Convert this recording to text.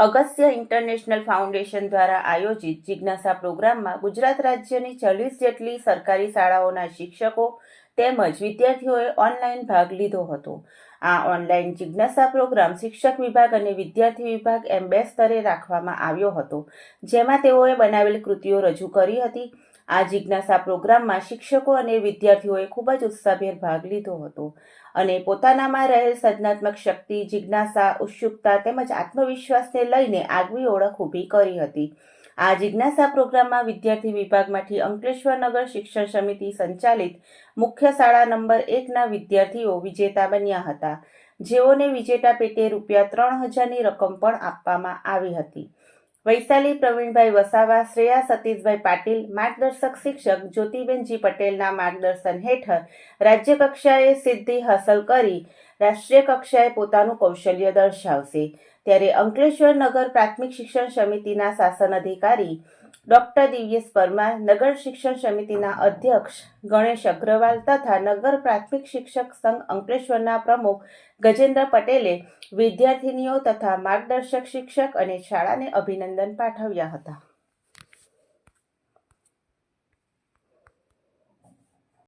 Agastya international foundation દ્વારા આયોજિત જિજ્ઞાસા પ્રોગ્રામમાં ગુજરાત રાજ્યની ચાલીસ જેટલી સરકારી શાળાઓના શિક્ષકો તેમજ વિદ્યાર્થીઓએ ઓનલાઈન ભાગ લીધો હતો. આ ઓનલાઈન જિજ્ઞાસા પ્રોગ્રામ શિક્ષક વિભાગ અને વિદ્યાર્થી વિભાગ એમ બે સ્તરે રાખવામાં આવ્યો હતો. જેમાં તેઓએ બનાવેલ કૃતિઓ રજૂ કરી હતી. આ જિજ્ઞાસા પ્રોગ્રામમાં શિક્ષકો અને વિદ્યાર્થીઓએ ખૂબ જ ઉત્સાહભેર ભાગ લીધો હતો અને પોતાનામાં રહેલ સર્જનાત્મક શક્તિ, જિજ્ઞાસા, ઉત્સુકતા તેમજ આત્મવિશ્વાસને લઈને આગવી ઓળખ ઊભી કરી હતી. આ જિજ્ઞાસા પ્રોગ્રામમાં વિદ્યાર્થી વિભાગમાંથી અંકલેશ્વર નગર શિક્ષણ સમિતિ સંચાલિત મુખ્ય શાળા નંબર એકના વિદ્યાર્થીઓ વિજેતા બન્યા હતા. જેઓને વિજેતા પેટે રૂપિયા ત્રણ હજારની રકમ પણ આપવામાં આવી હતી. વૈશાલી પ્રવીણભાઈ વસાવા, શ્રેયા સતીશભાઈ પાટીલ, માર્ગદર્શક શિક્ષક જ્યોતિબેનજી પટેલના માર્ગદર્શન હેઠળ રાજ્ય કક્ષાએ સિદ્ધિ હાંસલ કરી રાષ્ટ્રીય કક્ષાએ પોતાનું કૌશલ્ય દર્શાવશે. ત્યારે અંકલેશ્વર નગર પ્રાથમિક શિક્ષણ સમિતિના શાસન અધિકારી ડોક્ટર દિવ્યેશ પરમાર, નગર શિક્ષણ સમિતિના અધ્યક્ષ ગણેશ અગ્રવાલ તથા નગર પ્રાથમિક શિક્ષક સંઘ અંકલેશ્વરના પ્રમુખ ગજેન્દ્ર પટેલે વિદ્યાર્થિનીઓ તથા માર્ગદર્શક શિક્ષક અને શાળાને અભિનંદન પાઠવ્યા હતા.